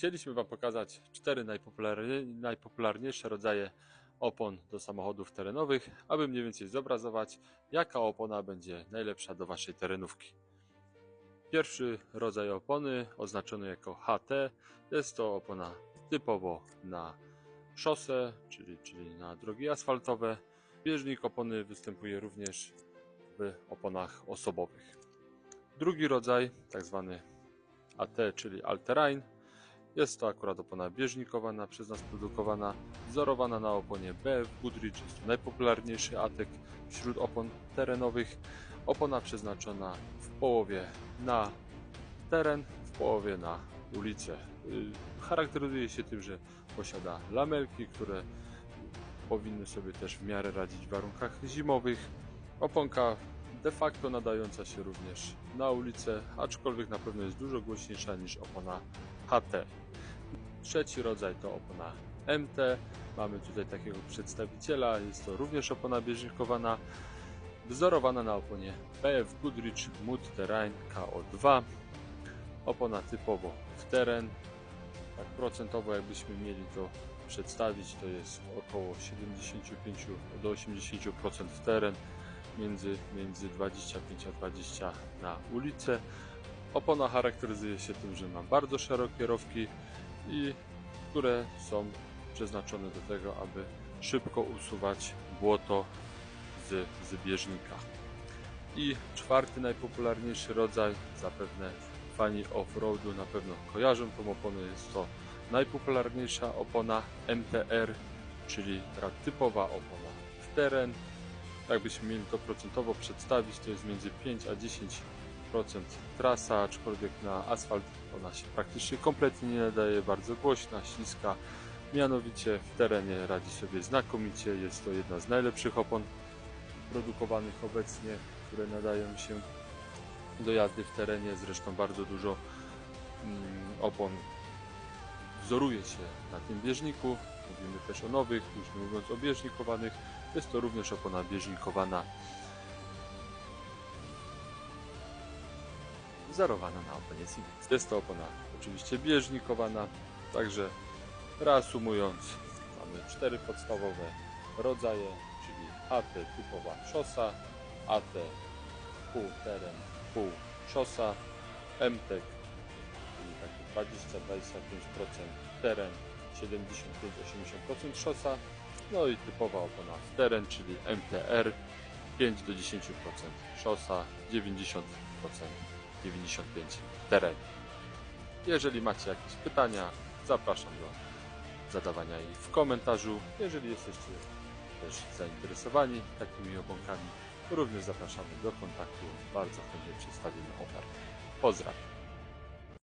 Chcieliśmy Wam pokazać cztery najpopularnie, najpopularniejsze rodzaje opon do samochodów terenowych, aby mniej więcej zobrazować, jaka opona będzie najlepsza do Waszej terenówki. Pierwszy rodzaj opony, oznaczony jako HT, jest to opona typowo na szosę, czyli, czyli na drogi asfaltowe. Bieżnik opony występuje również w oponach osobowych. Drugi rodzaj, tak zwany AT, czyli All-Terrain, jest to akurat opona bieżnikowana, przez nas produkowana, wzorowana na oponie BF Goodrich, jest to najpopularniejszy atek wśród opon terenowych. Opona przeznaczona w połowie na teren, w połowie na ulicę. Y, Charakteryzuje się tym, że posiada lamelki, które powinny sobie też w miarę radzić w warunkach zimowych. Oponka de facto nadająca się również na ulicę, aczkolwiek na pewno jest dużo głośniejsza niż opona HT. Trzeci rodzaj to opona MT. Mamy tutaj takiego przedstawiciela. Jest to również opona bieżnikowana, wzorowana na oponie PF Goodrich Mud Terrain KO2. Opona typowo w teren. Tak procentowo jakbyśmy mieli to przedstawić, to jest około 75 do 80% w teren, między, między 25 a 20 na ulicę. Opona charakteryzuje się tym, że ma bardzo szerokie rowki i które są przeznaczone do tego, aby szybko usuwać błoto z, z bieżnika. I czwarty najpopularniejszy rodzaj, zapewne fani off-roadu na pewno kojarzą tą oponę, jest to najpopularniejsza opona MTR, czyli taka typowa opona w teren. Jakbyśmy mieli to procentowo przedstawić, to jest między 5 a 10% trasa, aczkolwiek na asfalt ona się praktycznie kompletnie nie nadaje, bardzo głośna, śliska. Mianowicie w terenie radzi sobie znakomicie, jest to jedna z najlepszych opon produkowanych obecnie, które nadają się do jazdy w terenie. Zresztą bardzo dużo mm, opon wzoruje się na tym bieżniku. Mówimy też o nowych, nie mówiąc o bieżnikowanych. Jest to również opona bieżnikowana wzorowana na oponie. Jest to opona oczywiście bieżnikowana, także reasumując mamy cztery podstawowe rodzaje, czyli AT typowa szosa, AT pół teren, pół szosa, MTEK, czyli takie 20-25% teren, 75-80% szosa, no i typowa opona w teren, czyli MTR 5 do 10% szosa, 90% 95 teren. Jeżeli macie jakieś pytania, zapraszam do zadawania ich w komentarzu. Jeżeli jesteście też zainteresowani takimi obonkami, również zapraszamy do kontaktu. Bardzo chętnie przedstawimy ofertę. Pozdrawiam.